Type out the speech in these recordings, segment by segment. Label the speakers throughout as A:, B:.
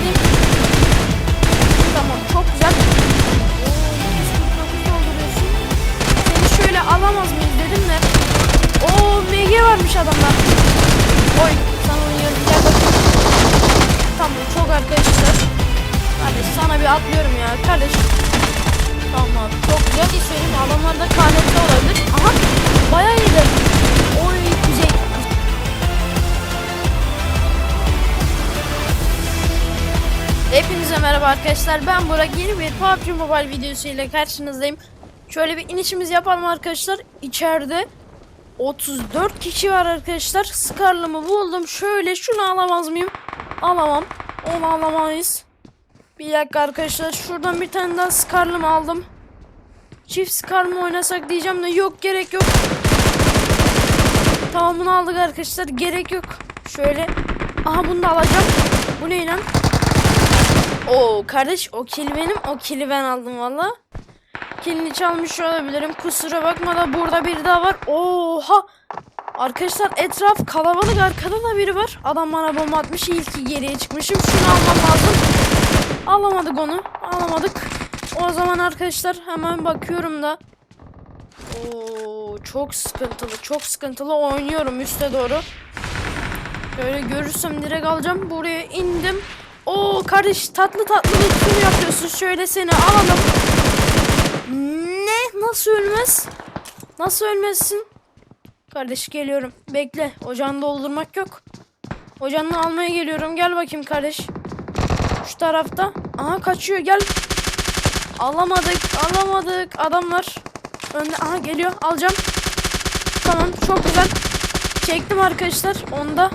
A: alayım. Tamam çok güzel. Oo, 149 dolduruyorsun. Seni şöyle alamaz mıyız dedim de. Oo MG varmış adamlar. Oy sana oynuyorum gel bakayım. Tamam çok arkadaşlar. Kardeş sana bir atlıyorum ya kardeş. Tamam çok güzel bir söyleyeyim adamlarda KNT olabilir. Aha bayağı iyiydi. Hepinize merhaba arkadaşlar. Ben Burak. Yeni bir PUBG Mobile videosu ile karşınızdayım. Şöyle bir inişimiz yapalım arkadaşlar. İçeride 34 kişi var arkadaşlar. Scar'lımı buldum. Şöyle şunu alamaz mıyım? Alamam. Onu alamayız. Bir dakika arkadaşlar. Şuradan bir tane daha Scar'lımı aldım. Çift Scar mı oynasak diyeceğim de yok gerek yok. Tamam bunu aldık arkadaşlar. Gerek yok. Şöyle. Aha bunu da alacağım. Bu ne lan? Oo kardeş o kili benim. O kili ben aldım valla. Kilini çalmış olabilirim. Kusura bakma da burada biri daha var. Oha. Arkadaşlar etraf kalabalık. Arkada da biri var. Adam bana bomba atmış. İyi ki geriye çıkmışım. Şunu almam lazım. Alamadık onu. Alamadık. O zaman arkadaşlar hemen bakıyorum da. Oo çok sıkıntılı. Çok sıkıntılı oynuyorum üste doğru. Şöyle görürsem direkt alacağım. Buraya indim. Oo kardeş tatlı tatlı bir tur yapıyorsun. Şöyle seni alalım. Ne? Nasıl ölmez? Nasıl ölmezsin? Kardeş geliyorum. Bekle. Ocağını doldurmak yok. Ocağını almaya geliyorum. Gel bakayım kardeş. Şu tarafta. Aha kaçıyor gel. Alamadık. Alamadık. Adamlar. Önde. Aha geliyor. Alacağım. Tamam çok güzel. Çektim arkadaşlar. Onda.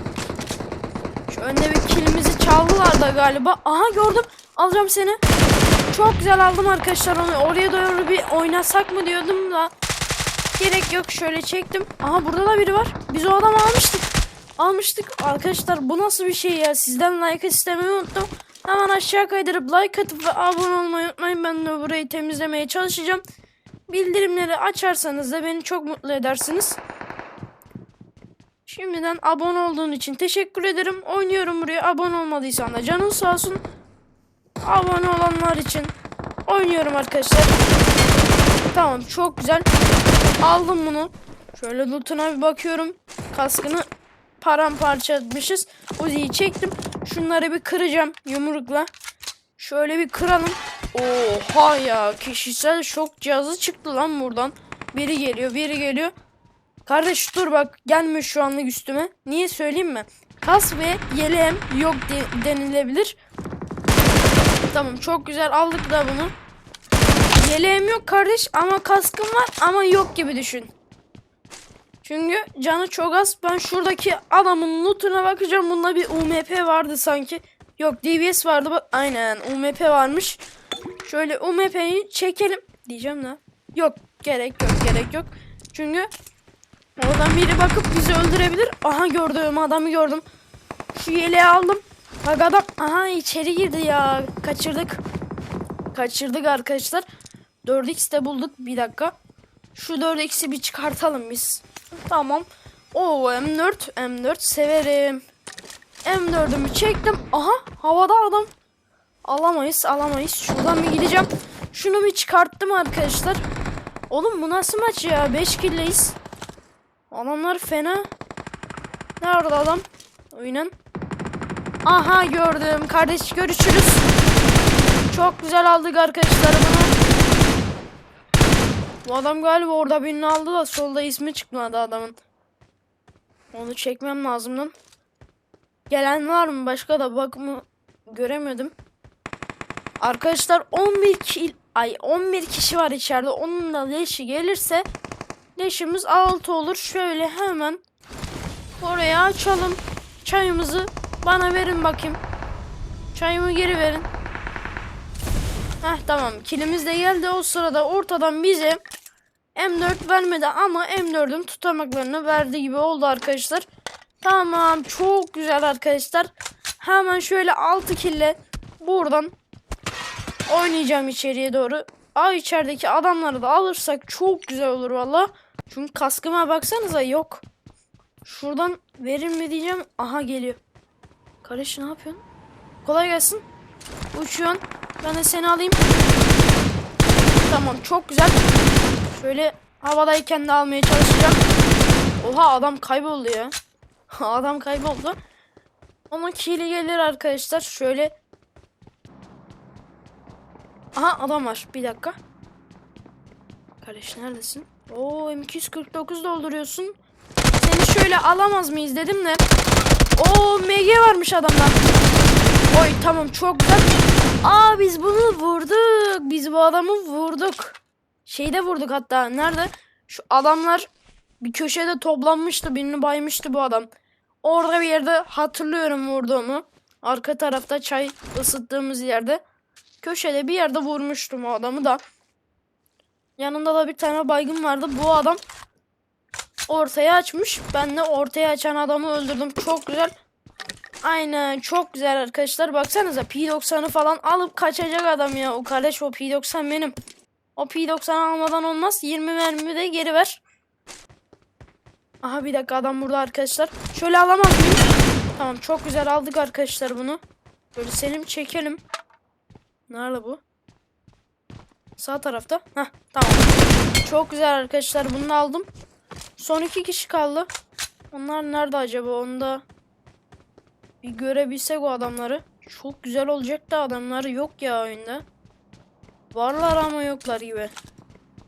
A: Önde bir kilimizi çaldılar da galiba. Aha gördüm. Alacağım seni. Çok güzel aldım arkadaşlar onu. Oraya doğru bir oynasak mı diyordum da. Gerek yok. Şöyle çektim. Aha burada da biri var. Biz o adamı almıştık. Almıştık. Arkadaşlar bu nasıl bir şey ya? Sizden like istemeyi unuttum. Hemen aşağı kaydırıp like atıp ve abone olmayı unutmayın. Ben de burayı temizlemeye çalışacağım. Bildirimleri açarsanız da beni çok mutlu edersiniz. Şimdiden abone olduğun için teşekkür ederim. Oynuyorum buraya. Abone olmadıysan da canın sağ olsun. Abone olanlar için oynuyorum arkadaşlar. Tamam çok güzel. Aldım bunu. Şöyle lootuna bir bakıyorum. Kaskını paramparça etmişiz. Uzi'yi çektim. Şunları bir kıracağım yumrukla. Şöyle bir kıralım. Oha ya kişisel şok cihazı çıktı lan buradan. Biri geliyor biri geliyor. Kardeş dur bak gelme şu anlık üstüme. Niye söyleyeyim mi? Kas ve yeleğim yok de- denilebilir. Tamam çok güzel aldık da bunu. Yeleğim yok kardeş ama kaskım var ama yok gibi düşün. Çünkü canı çok az. Ben şuradaki adamın lootuna bakacağım. Bunda bir UMP vardı sanki. Yok DBS vardı. Aynen UMP varmış. Şöyle UMP'yi çekelim diyeceğim de. Yok gerek yok gerek yok. Çünkü Oradan biri bakıp bizi öldürebilir. Aha gördüm adamı gördüm. Şu yeleği aldım. Bak adam aha içeri girdi ya. Kaçırdık. Kaçırdık arkadaşlar. 4x de bulduk. Bir dakika. Şu 4x'i bir çıkartalım biz. Tamam. Oo M4. M4 severim. M4'ümü çektim. Aha havada adam. Alamayız alamayız. Şuradan bir gideceğim. Şunu bir çıkarttım arkadaşlar. Oğlum bu nasıl maç ya? 5 killeyiz. Adamlar fena. Nerede adam? Oynan. Aha gördüm. Kardeş görüşürüz. Çok güzel aldık arkadaşlar bunu. Bu adam galiba orada birini aldı da solda ismi çıkmadı adamın. Onu çekmem lazım lan. Gelen var mı? Başka da bak mı göremedim. Arkadaşlar 11 kil ay 11 kişi var içeride. Onun da leşi gelirse Leşimiz 6 olur. Şöyle hemen oraya açalım. Çayımızı bana verin bakayım. Çayımı geri verin. Heh tamam. Kilimiz de geldi. O sırada ortadan bize M4 vermedi ama M4'ün tutamaklarını verdi gibi oldu arkadaşlar. Tamam. Çok güzel arkadaşlar. Hemen şöyle 6 kille buradan oynayacağım içeriye doğru. Aa içerideki adamları da alırsak çok güzel olur valla. Çünkü kaskıma baksanıza yok. Şuradan verir mi diyeceğim. Aha geliyor. Kardeş ne yapıyorsun? Kolay gelsin. Uçuyorsun. Ben de seni alayım. Tamam çok güzel. Şöyle havadayken de almaya çalışacağım. Oha adam kayboldu ya. adam kayboldu. Onun kili gelir arkadaşlar. Şöyle. Aha adam var. Bir dakika. Kardeş neredesin? Oo M249 dolduruyorsun. Seni şöyle alamaz mıyız dedim de. Oo MG varmış adamda. Oy tamam çok güzel. Aa biz bunu vurduk. Biz bu adamı vurduk. Şeyde vurduk hatta. Nerede? Şu adamlar bir köşede toplanmıştı. Birini baymıştı bu adam. Orada bir yerde hatırlıyorum vurduğumu. Arka tarafta çay ısıttığımız yerde. Köşede bir yerde vurmuştum o adamı da. Yanında da bir tane baygın vardı. Bu adam ortaya açmış. Ben de ortaya açan adamı öldürdüm. Çok güzel. Aynen çok güzel arkadaşlar. Baksanıza P90'ı falan alıp kaçacak adam ya. O kardeş o P90 benim. O P90'ı almadan olmaz. 20 mermi de geri ver. Aha bir dakika adam burada arkadaşlar. Şöyle alamaz mıyım? Tamam çok güzel aldık arkadaşlar bunu. Böyle selim çekelim. Nerede bu? Sağ tarafta. Heh tamam. Çok güzel arkadaşlar bunu aldım. Son iki kişi kaldı. Onlar nerede acaba? Onu da bir görebilsek o adamları. Çok güzel olacak da adamları yok ya oyunda. Varlar ama yoklar gibi.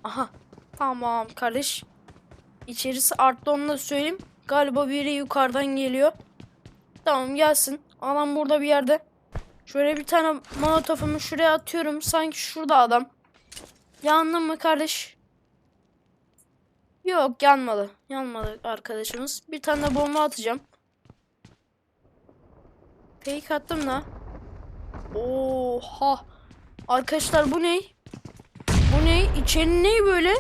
A: Aha. Tamam kardeş. İçerisi arttı onu da söyleyeyim. Galiba biri yukarıdan geliyor. Tamam gelsin. Adam burada bir yerde. Şöyle bir tane molotofumu şuraya atıyorum. Sanki şurada adam. Yandın mı kardeş? Yok yanmadı. Yanmadı arkadaşımız. Bir tane de bomba atacağım. Fake attım da. Oha. Arkadaşlar bu ne? Bu ne? İçeri ne böyle?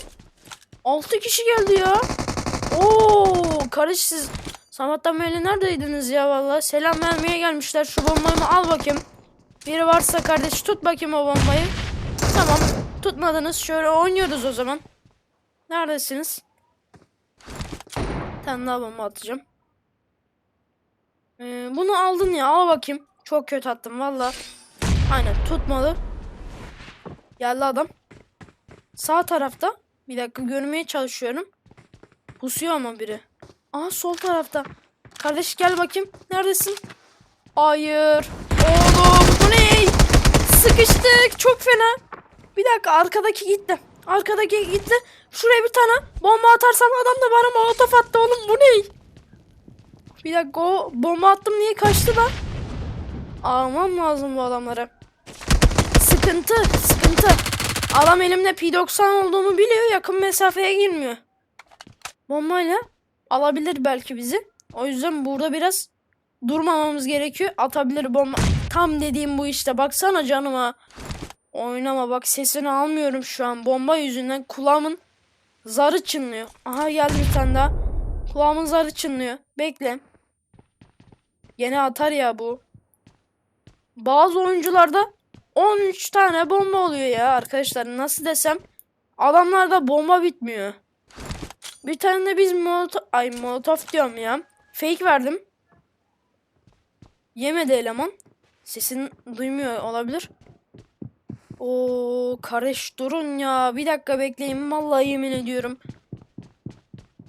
A: 6 kişi geldi ya. Oo, kardeş siz sabahtan beri neredeydiniz ya vallahi? Selam vermeye gelmişler. Şu bombayı al bakayım. Biri varsa kardeş tut bakayım o bombayı. Tamam. Tutmadınız. Şöyle oynuyoruz o zaman. Neredesiniz? Bir tane daha bomba atacağım. Ee, bunu aldın ya. Al bakayım. Çok kötü attım valla. Aynen tutmadı. Geldi adam. Sağ tarafta. Bir dakika görmeye çalışıyorum. Pusuyor ama biri. Aha sol tarafta. Kardeş gel bakayım. Neredesin? Hayır. Oğlum bu ne? Sıkıştık. Çok fena. Bir dakika arkadaki gitti. Arkadaki gitti. Şuraya bir tane bomba atarsam adam da bana molotof attı oğlum. Bu ne? Bir dakika o bomba attım niye kaçtı lan? Almam lazım bu adamlara. Sıkıntı, sıkıntı. Adam elimde P90 olduğumu biliyor. Yakın mesafeye girmiyor. Bombayla alabilir belki bizi. O yüzden burada biraz durmamamız gerekiyor. Atabilir bomba. Tam dediğim bu işte. Baksana canıma. Oynama bak sesini almıyorum şu an. Bomba yüzünden kulağımın zarı çınlıyor. Aha geldi bir tane daha. Kulağımın zarı çınlıyor. Bekle. Gene atar ya bu. Bazı oyuncularda 13 tane bomba oluyor ya arkadaşlar. Nasıl desem adamlarda bomba bitmiyor. Bir tane de biz molotof, ay molotof diyorum ya. Fake verdim. Yemedi eleman. Sesini duymuyor olabilir. Oo kardeş durun ya. Bir dakika bekleyin. Vallahi yemin ediyorum.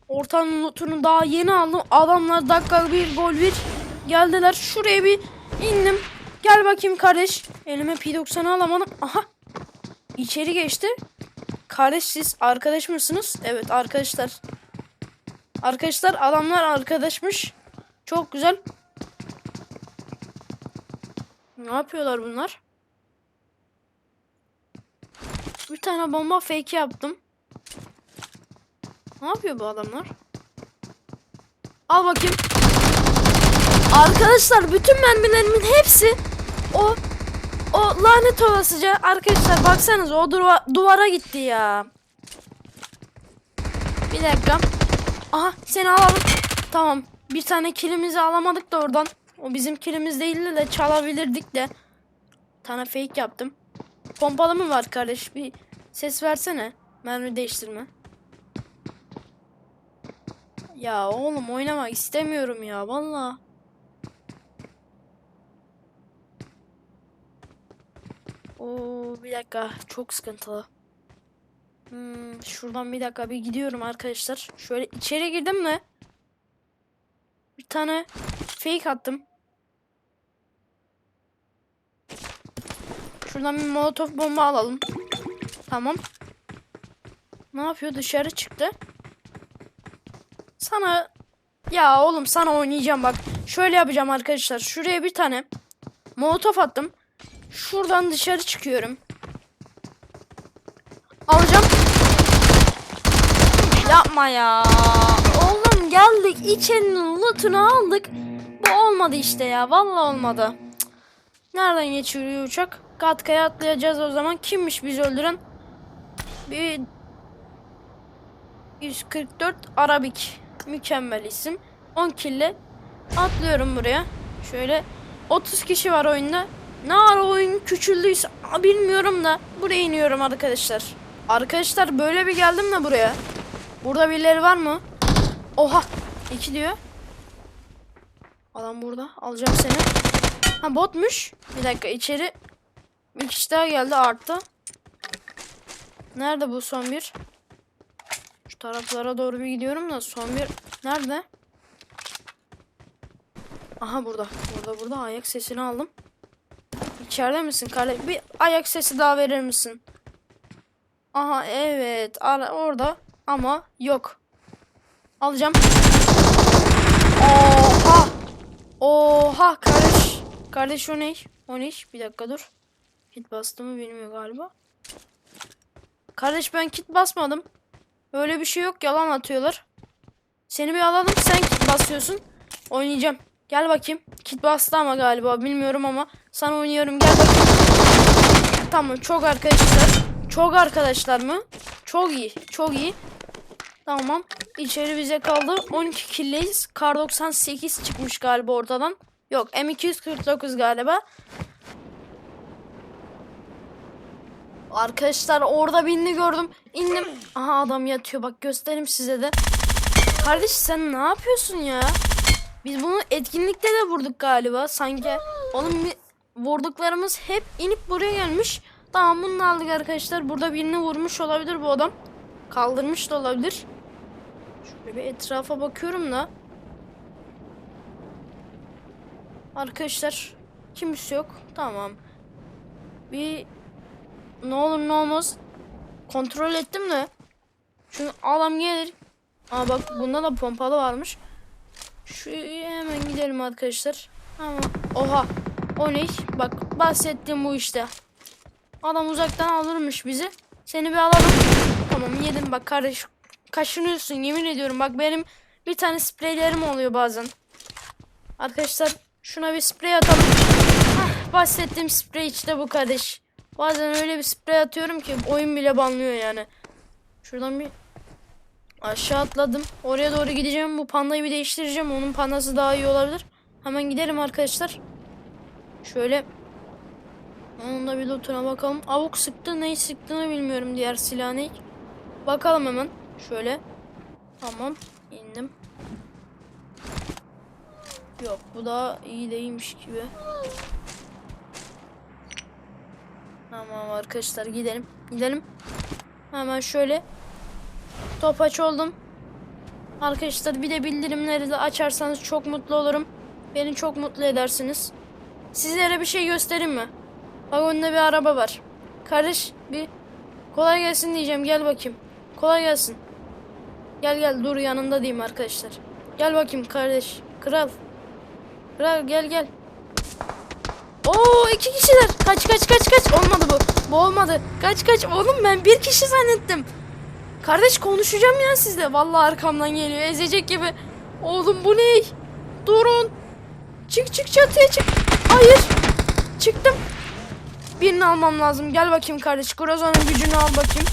A: Ortanın lootunu daha yeni aldım. Adamlar dakika bir gol bir geldiler. Şuraya bir indim. Gel bakayım kardeş. Elime P90'ı alamadım. Aha. İçeri geçti. Kardeş siz arkadaş mısınız? Evet arkadaşlar. Arkadaşlar adamlar arkadaşmış. Çok güzel. Ne yapıyorlar bunlar? Bir tane bomba fake yaptım. Ne yapıyor bu adamlar? Al bakayım. Arkadaşlar bütün mermilerimin hepsi o o lanet olasıca arkadaşlar baksanız o duva, duvara gitti ya. Bir dakika. Aha seni alalım. Tamam. Bir tane kilimizi alamadık da oradan. O bizim kilimiz değildi de çalabilirdik de. Tane fake yaptım. Pompalı mı var kardeş? Bir ses versene. Mermi değiştirme. Ya oğlum oynamak istemiyorum ya valla. Oo bir dakika çok sıkıntılı. Hmm, şuradan bir dakika bir gidiyorum arkadaşlar. Şöyle içeri girdim mi? Bir tane fake attım. Şuradan bir molotof bomba alalım. Tamam. Ne yapıyor? Dışarı çıktı. Sana ya oğlum sana oynayacağım bak. Şöyle yapacağım arkadaşlar. Şuraya bir tane molotof attım. Şuradan dışarı çıkıyorum. Alacağım. Yapma ya. Oğlum geldik içerinin lootunu aldık. Bu olmadı işte ya. Vallahi olmadı. Nereden geçiyor uçak? Katkaya atlayacağız o zaman. Kimmiş bizi öldüren? Bir 144 Arabik. Mükemmel isim. 10 kille atlıyorum buraya. Şöyle 30 kişi var oyunda. Ne ara oyun küçüldüyse bilmiyorum da buraya iniyorum arkadaşlar. Arkadaşlar böyle bir geldim de buraya. Burada birileri var mı? Oha! 2 diyor. Adam burada. Alacağım seni. Ha botmuş. Bir dakika içeri bir kişi daha geldi arttı. Nerede bu son bir? Şu taraflara doğru bir gidiyorum da son bir nerede? Aha burada. Burada burada ayak sesini aldım. İçeride misin kardeşim? Bir ayak sesi daha verir misin? Aha evet. Ara, orada ama yok. Alacağım. Oha. Oha kardeş. Kardeş o ne? O ne? Bir dakika dur. Kit bastı mı bilmiyor galiba. Kardeş ben kit basmadım. Öyle bir şey yok yalan atıyorlar. Seni bir alalım sen kit basıyorsun. Oynayacağım. Gel bakayım. Kit bastı ama galiba bilmiyorum ama sana oynuyorum gel bakayım. Tamam çok arkadaşlar. Çok arkadaşlar mı? Çok iyi. Çok iyi. Tamam. İçeri bize kaldı. 12 killeyiz. Kar 98 çıkmış galiba ortadan. Yok M249 galiba. Arkadaşlar orada birini gördüm. İndim. Aha adam yatıyor. Bak göstereyim size de. Kardeş sen ne yapıyorsun ya? Biz bunu etkinlikte de vurduk galiba sanki. Oğlum vurduklarımız hep inip buraya gelmiş. Tamam bunu aldık arkadaşlar. Burada birini vurmuş olabilir bu adam. Kaldırmış da olabilir. Şöyle bir etrafa bakıyorum da. Arkadaşlar kimse yok. Tamam. Bir ne olur ne olmaz kontrol ettim de. Şu adam gelir. Aa bak bunda da pompalı varmış. Şu hemen gidelim arkadaşlar. Ama oha. O ne? Bak bahsettiğim bu işte. Adam uzaktan alırmış bizi. Seni bir alalım. Tamam yedim bak kardeş. Kaşınıyorsun yemin ediyorum. Bak benim bir tane spreylerim oluyor bazen. Arkadaşlar şuna bir sprey atalım. Hah, bahsettiğim sprey işte bu kardeş. Bazen öyle bir sprey atıyorum ki oyun bile banlıyor yani. Şuradan bir aşağı atladım. Oraya doğru gideceğim. Bu pandayı bir değiştireceğim. Onun pandası daha iyi olabilir. Hemen gidelim arkadaşlar. Şöyle onun da bir lootuna bakalım. Avuk sıktı. Neyi sıktığını bilmiyorum diğer silah ne. Bakalım hemen. Şöyle. Tamam. indim. Yok bu da iyi değilmiş gibi. Tamam arkadaşlar gidelim. Gidelim. Hemen şöyle. Topaç oldum. Arkadaşlar bir de bildirimleri de açarsanız çok mutlu olurum. Beni çok mutlu edersiniz. Sizlere bir şey göstereyim mi? Bak önünde bir araba var. Kardeş bir kolay gelsin diyeceğim. Gel bakayım. Kolay gelsin. Gel gel dur yanında diyeyim arkadaşlar. Gel bakayım kardeş. Kral. Kral gel gel. Oo iki kişiler. Kaç kaç kaç kaç. Olmadı bu. Bu olmadı. Kaç kaç. Oğlum ben bir kişi zannettim. Kardeş konuşacağım ya sizle. Vallahi arkamdan geliyor. Ezecek gibi. Oğlum bu ne? Durun. Çık çık çatıya çık. Hayır. Çıktım. Birini almam lazım. Gel bakayım kardeş. Groza'nın gücünü al bakayım.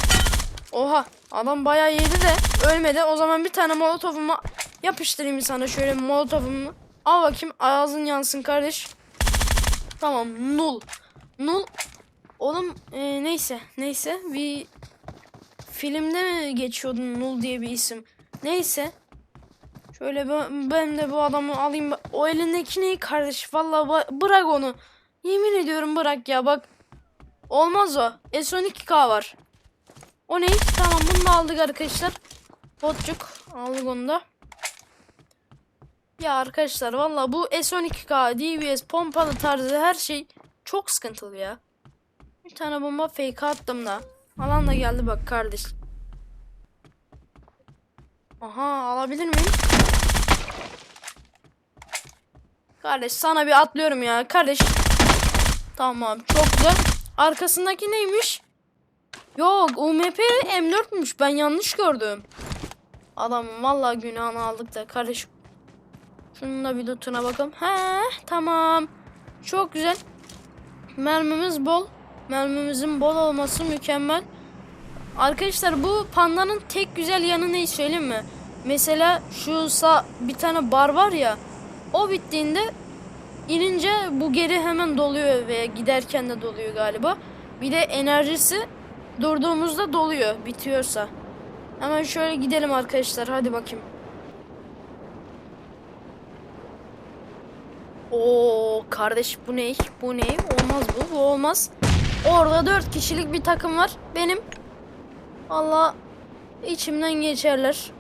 A: Oha. Adam bayağı yedi de ölmedi. O zaman bir tane molotofumu yapıştırayım sana şöyle molotofumu. Al bakayım ağzın yansın kardeş. Tamam nul. Nul. Oğlum e, neyse neyse bir filmde mi geçiyordu Nul diye bir isim. Neyse. Şöyle ben, ben de bu adamı alayım. O elindeki neyi kardeş? Vallahi ba- bırak onu. Yemin ediyorum bırak ya bak. Olmaz o. S12K var. O ne? Tamam bunu da aldık arkadaşlar. Botçuk aldık onu da. Ya arkadaşlar valla bu S12K, DBS, pompalı tarzı her şey çok sıkıntılı ya. Bir tane bomba fake attım da. Alan da geldi bak kardeş. Aha alabilir miyim? Kardeş sana bir atlıyorum ya. Kardeş. Tamam çok güzel. Arkasındaki neymiş? Yok UMP M4'müş. Ben yanlış gördüm. Adam vallahi günahını aldık da kardeş. Şunun da bir lootuna bakalım. He tamam. Çok güzel. Mermimiz bol. Mermimizin bol olması mükemmel. Arkadaşlar bu pandanın tek güzel yanı ne söyleyeyim mi? Mesela şu sağ bir tane bar var ya. O bittiğinde inince bu geri hemen doluyor veya giderken de doluyor galiba. Bir de enerjisi durduğumuzda doluyor bitiyorsa. Hemen şöyle gidelim arkadaşlar hadi bakayım. Oo kardeş bu ne? Bu ne? Olmaz bu. Bu olmaz. Orada dört kişilik bir takım var. Benim Allah içimden geçerler.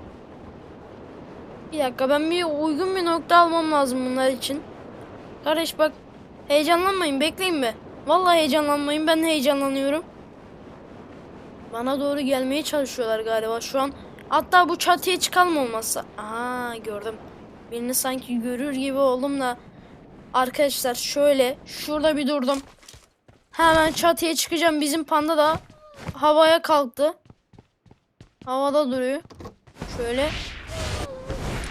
A: Bir dakika ben bir uygun bir nokta almam lazım bunlar için. Kardeş bak heyecanlanmayın bekleyin be. Vallahi heyecanlanmayın ben heyecanlanıyorum. Bana doğru gelmeye çalışıyorlar galiba şu an. Hatta bu çatıya çıkalım olmazsa. Aha gördüm. Birini sanki görür gibi oldum da. Arkadaşlar şöyle şurada bir durdum. Hemen çatıya çıkacağım. Bizim panda da havaya kalktı. Havada duruyor. Şöyle.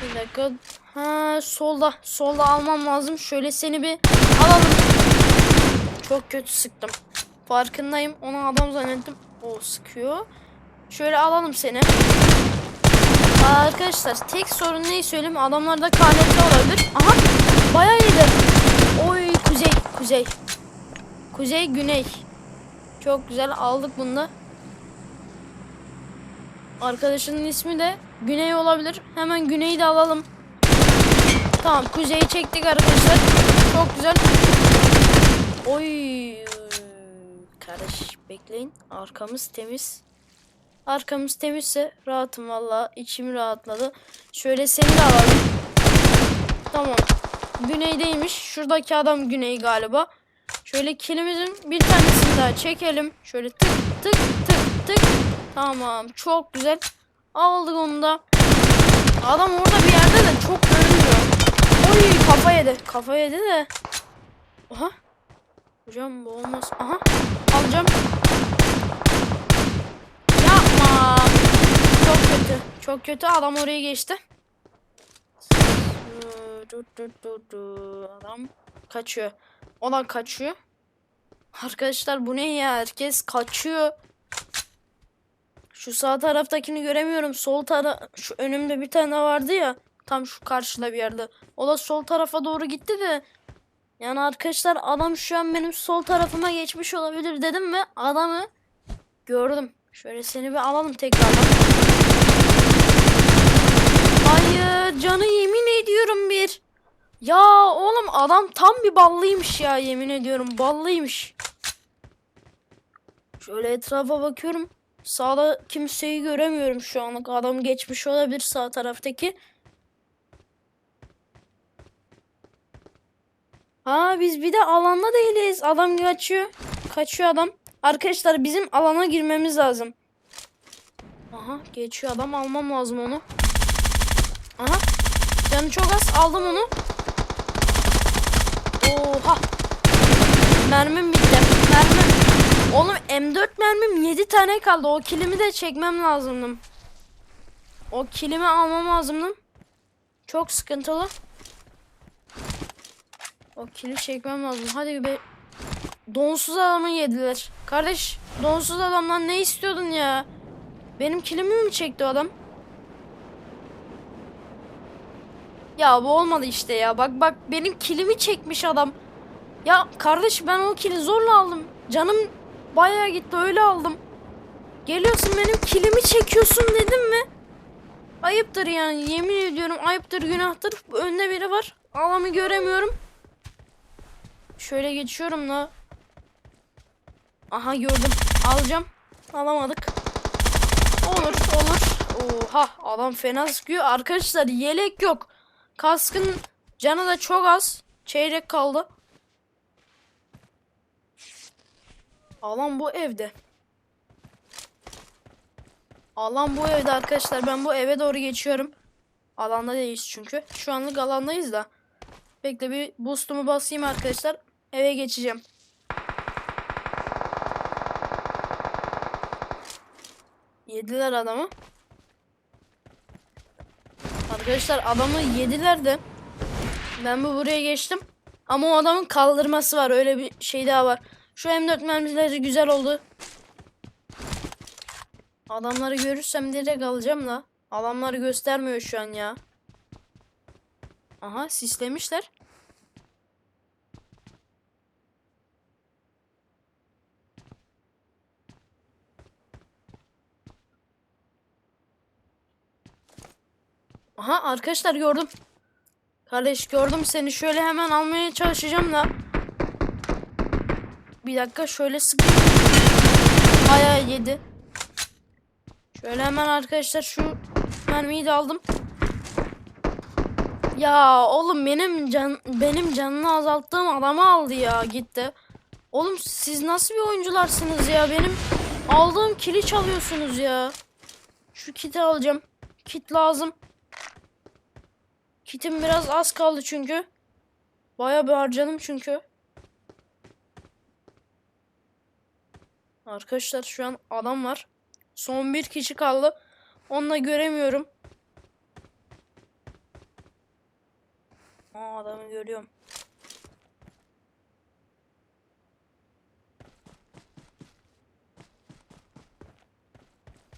A: Bir dakika. Ha solda. Solda almam lazım. Şöyle seni bir alalım. Çok kötü sıktım. Farkındayım. Onu adam zannettim. O sıkıyor. Şöyle alalım seni. Arkadaşlar tek sorun neyi söyleyeyim adamlarda KNT olabilir. Aha bayağı iyiydi. Kuzey. Kuzey güney. Çok güzel aldık bunu da. Arkadaşının ismi de Güney olabilir. Hemen Güney'i de alalım. Tamam kuzeyi çektik arkadaşlar. Çok güzel. Oy. Kardeş bekleyin. Arkamız temiz. Arkamız temizse rahatım valla. içim rahatladı. Şöyle seni de alalım. Tamam. Güneydeymiş. Şuradaki adam güney galiba. Şöyle kilimizin bir tanesini daha çekelim. Şöyle tık tık tık tık. Tamam. Çok güzel. Aldık onu da. Adam orada bir yerde de çok görünmüyor. Oy kafa yedi. Kafa yedi de. Aha. Hocam bu olmaz. Aha. Alacağım. Yapma. Çok kötü. Çok kötü. Adam oraya geçti. Adam kaçıyor. O da kaçıyor. Arkadaşlar bu ne ya? Herkes kaçıyor. Şu sağ taraftakini göremiyorum. Sol taraf şu önümde bir tane vardı ya. Tam şu karşıda bir yerde. O da sol tarafa doğru gitti de. Yani arkadaşlar adam şu an benim sol tarafıma geçmiş olabilir dedim ve adamı gördüm. Şöyle seni bir alalım tekrardan. Hayır canı yemin ediyorum bir. Ya oğlum adam tam bir ballıymış ya yemin ediyorum ballıymış. Şöyle etrafa bakıyorum. Sağda kimseyi göremiyorum şu anlık. Adam geçmiş olabilir sağ taraftaki. Ha biz bir de alanda değiliz. Adam kaçıyor. Kaçıyor adam. Arkadaşlar bizim alana girmemiz lazım. Aha geçiyor adam almam lazım onu. Aha. Canı çok az aldım onu. Oha. Mermim bitti. Mermim. Oğlum M4 mermim 7 tane kaldı. O kilimi de çekmem lazımdı. O kilimi almam lazımdı. Çok sıkıntılı. O kili çekmem lazım. Hadi be. Donsuz adamı yediler. Kardeş donsuz adamdan ne istiyordun ya? Benim kilimi mi çekti adam? Ya bu olmadı işte ya. Bak bak benim kilimi çekmiş adam. Ya kardeş ben o kili zorla aldım. Canım bayağı gitti öyle aldım. Geliyorsun benim kilimi çekiyorsun dedim mi? Ayıptır yani yemin ediyorum ayıptır günahtır. Önde biri var. Adamı göremiyorum. Şöyle geçiyorum da. Aha gördüm. Alacağım. Alamadık. Olur olur. Oha adam fena sıkıyor. Arkadaşlar yelek yok. Kaskın canı da çok az. Çeyrek kaldı. Alan bu evde. Alan bu evde arkadaşlar. Ben bu eve doğru geçiyorum. Alanda değiliz çünkü. Şu anlık alandayız da. Bekle bir boost'umu basayım arkadaşlar. Eve geçeceğim. Yediler adamı. Arkadaşlar adamı yediler de. Ben bu buraya geçtim. Ama o adamın kaldırması var. Öyle bir şey daha var. Şu M4 mermileri güzel oldu. Adamları görürsem direkt alacağım da. Adamları göstermiyor şu an ya. Aha sislemişler. Aha arkadaşlar gördüm. Kardeş gördüm seni. Şöyle hemen almaya çalışacağım da. Bir dakika şöyle sık. Aya yedi. Şöyle hemen arkadaşlar şu mermiyi de aldım. Ya oğlum benim can benim canını azalttığım adamı aldı ya gitti. Oğlum siz nasıl bir oyuncularsınız ya? Benim aldığım kili çalıyorsunuz ya. Şu kiti alacağım. Kit lazım. Kitim biraz az kaldı çünkü. Bayağı bir harcadım çünkü. Arkadaşlar şu an adam var. Son bir kişi kaldı. Onu da göremiyorum. Aa adamı görüyorum.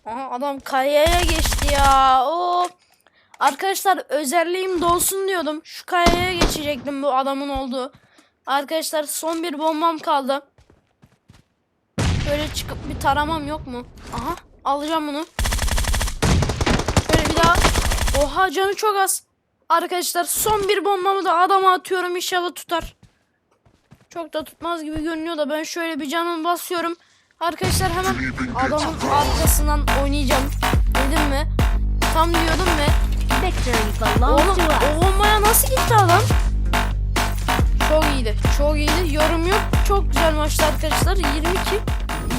A: Aha adam kayaya geçti ya. Oo. Arkadaşlar özelliğim dolsun diyordum. Şu kayaya geçecektim bu adamın olduğu. Arkadaşlar son bir bombam kaldı. Böyle çıkıp bir taramam yok mu? Aha alacağım bunu. Şöyle bir daha. Oha canı çok az. Arkadaşlar son bir bombamı da adama atıyorum inşallah tutar. Çok da tutmaz gibi görünüyor da ben şöyle bir canımı basıyorum. Arkadaşlar hemen adamın arkasından oynayacağım. Dedim mi? Tam diyordum ve Oğlum
B: to us.
A: o bombaya nasıl gitti adam? Çok iyiydi. Çok iyiydi. Yorum yok. Çok güzel maçtı arkadaşlar. 22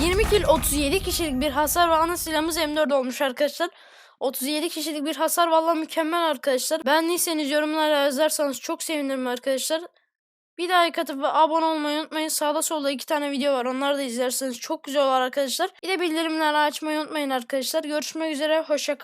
A: 20 kill 37 kişilik bir hasar ve ana silahımız M4 olmuş arkadaşlar. 37 kişilik bir hasar valla mükemmel arkadaşlar. Beğendiyseniz yorumlara yazarsanız çok sevinirim arkadaşlar. Bir daha katıp ve abone olmayı unutmayın. Sağda solda iki tane video var. Onları da izlerseniz çok güzel olur arkadaşlar. Bir de bildirimleri açmayı unutmayın arkadaşlar. Görüşmek üzere. Hoşça